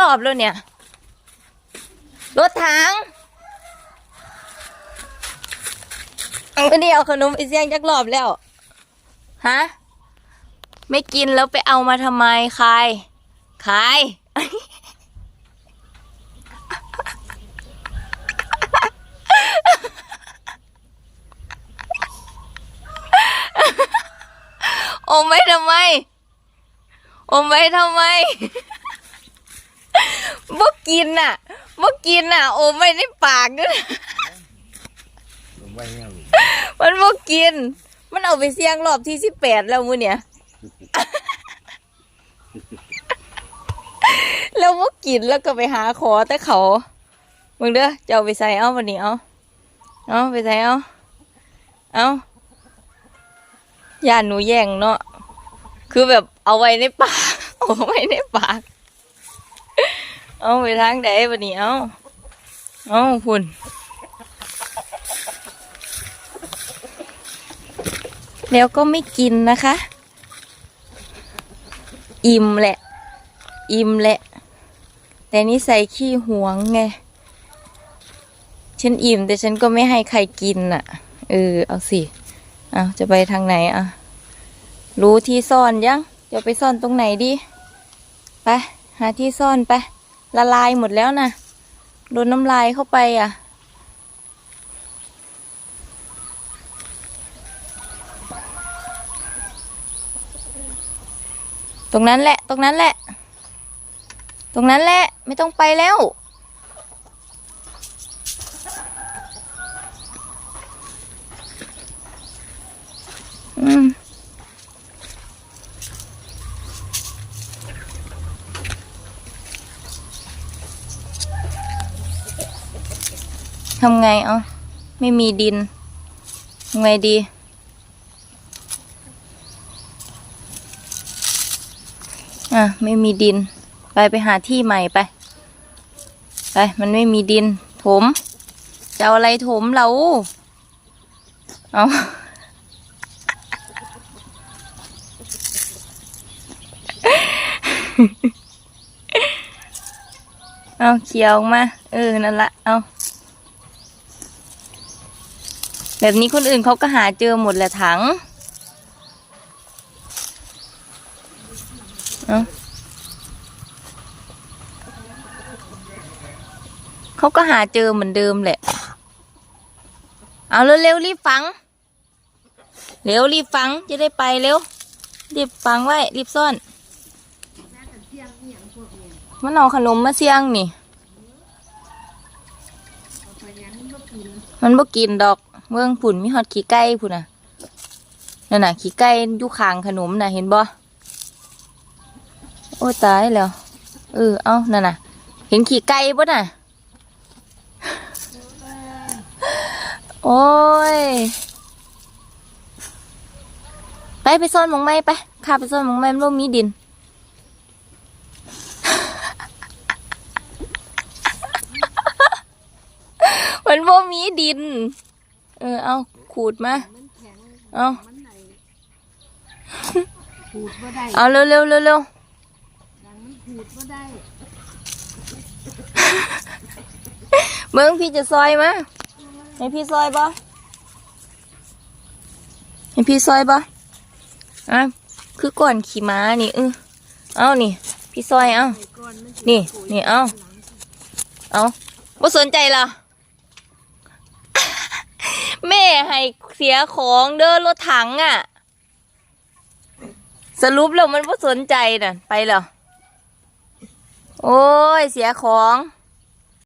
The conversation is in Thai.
รอบแล้วเนี่ย รถถังวันนี้เอาขนมไอเสียงจักรอบแล้ว ฮะ ไม่กินแล้วไปเอามาทำไมใครใครอมไว้ทำไม อมไว้ทำไม บ่กินน่ะบ่กินน่ะอมไว้ในปากด้วยนะผมไว้ยังมันบ่กิน มันเอาไปเสี่ยงรอบที่สิบแปดแล้วมือเนี่ย แล้วบ่กินแล้วก็ไปหาขอแต่เขามึงเด้อจะเอาไปใส่เอาวันนี้เอาเอาไปใส่เอาเอาย่านหนูแย่งเนาะคือแบบเอาไว้ในปากเอาไว้ในปาก เอาไปทางใดวันนี้เอาเอาพุ่นแล้วก็ไม่กินนะคะ อิ่มแหละ อิ่มแหละ แต่นี่ใส่ขี้หวงไง ฉันอิ่มแต่ฉันก็ไม่ให้ใครกินอะ เออ เอาสิ เอาจะไปทางไหนอะ รู้ที่ซ่อนยัง จะไปซ่อนตรงไหนดี ไป หาที่ซ่อนไป ละลายหมดแล้วนะโดนน้ำลายเข้าไปอะ ตรงนั้นแหละ ตรงนั้นแหละ ตรงนั้นแหละ ไม่ต้องไปแล้ว ทำไงเอะไม่มีดินทำไงดี อะ ไม่มีดิน ไปไปหาที่ใหม่ไป ไป มันไม่มีดิน ถม จะเอาอะไรถมเราเอาเอาเขียวมา เออ นั่นละ เอา แบบนี้คนอื่นเขาก็หาเจอหมดแหละถังเเขาก็หาเจอเหมือนเดิมแหละ เอาเร็วๆรีบฝัง เร็วรีบฝังจะได้ไปเร็ว รีบฝังไว้รีบซ่อน มันเอาขนมมาเสี่ยงนี่ มันบ่กินดอกเมืองผุ่นมีฮอดขี้ไก่ผุ่นน่ะนั่นน่ะขี้ไก่อยู่ข้างขนมน่ะเห็นบ่โอ้ตายแล้วเออเอานั่นน่ะ เห็นขี้ไก่ปะน่ะโอ้ยไปไปซ่อนมองไม้ไปข้าไปซ่อนมองไม้มันบ่มีดิน มันบ่มีดิน เออ เอาขูดมา เอาขูดบ่ได้เอาเร็วเร็วเร็วเร็วดังมันขูดบ่ได้ เมืองพี่จะซอยมาให้พี่ซอยบ่ให้พี่ซอยบ่อะคือก่อนขี่ม้านี่เออเอานี่ พี่ซอยเอาไอ้ก้อนมันสินี่นี่เอาเอาบ่สนใจเหรอ แม่ให้เสียของเดินรถถังอะ สรุปแล้วมันบ่สนใจน่ะ ไปเหรอ โอ้ย เสียของ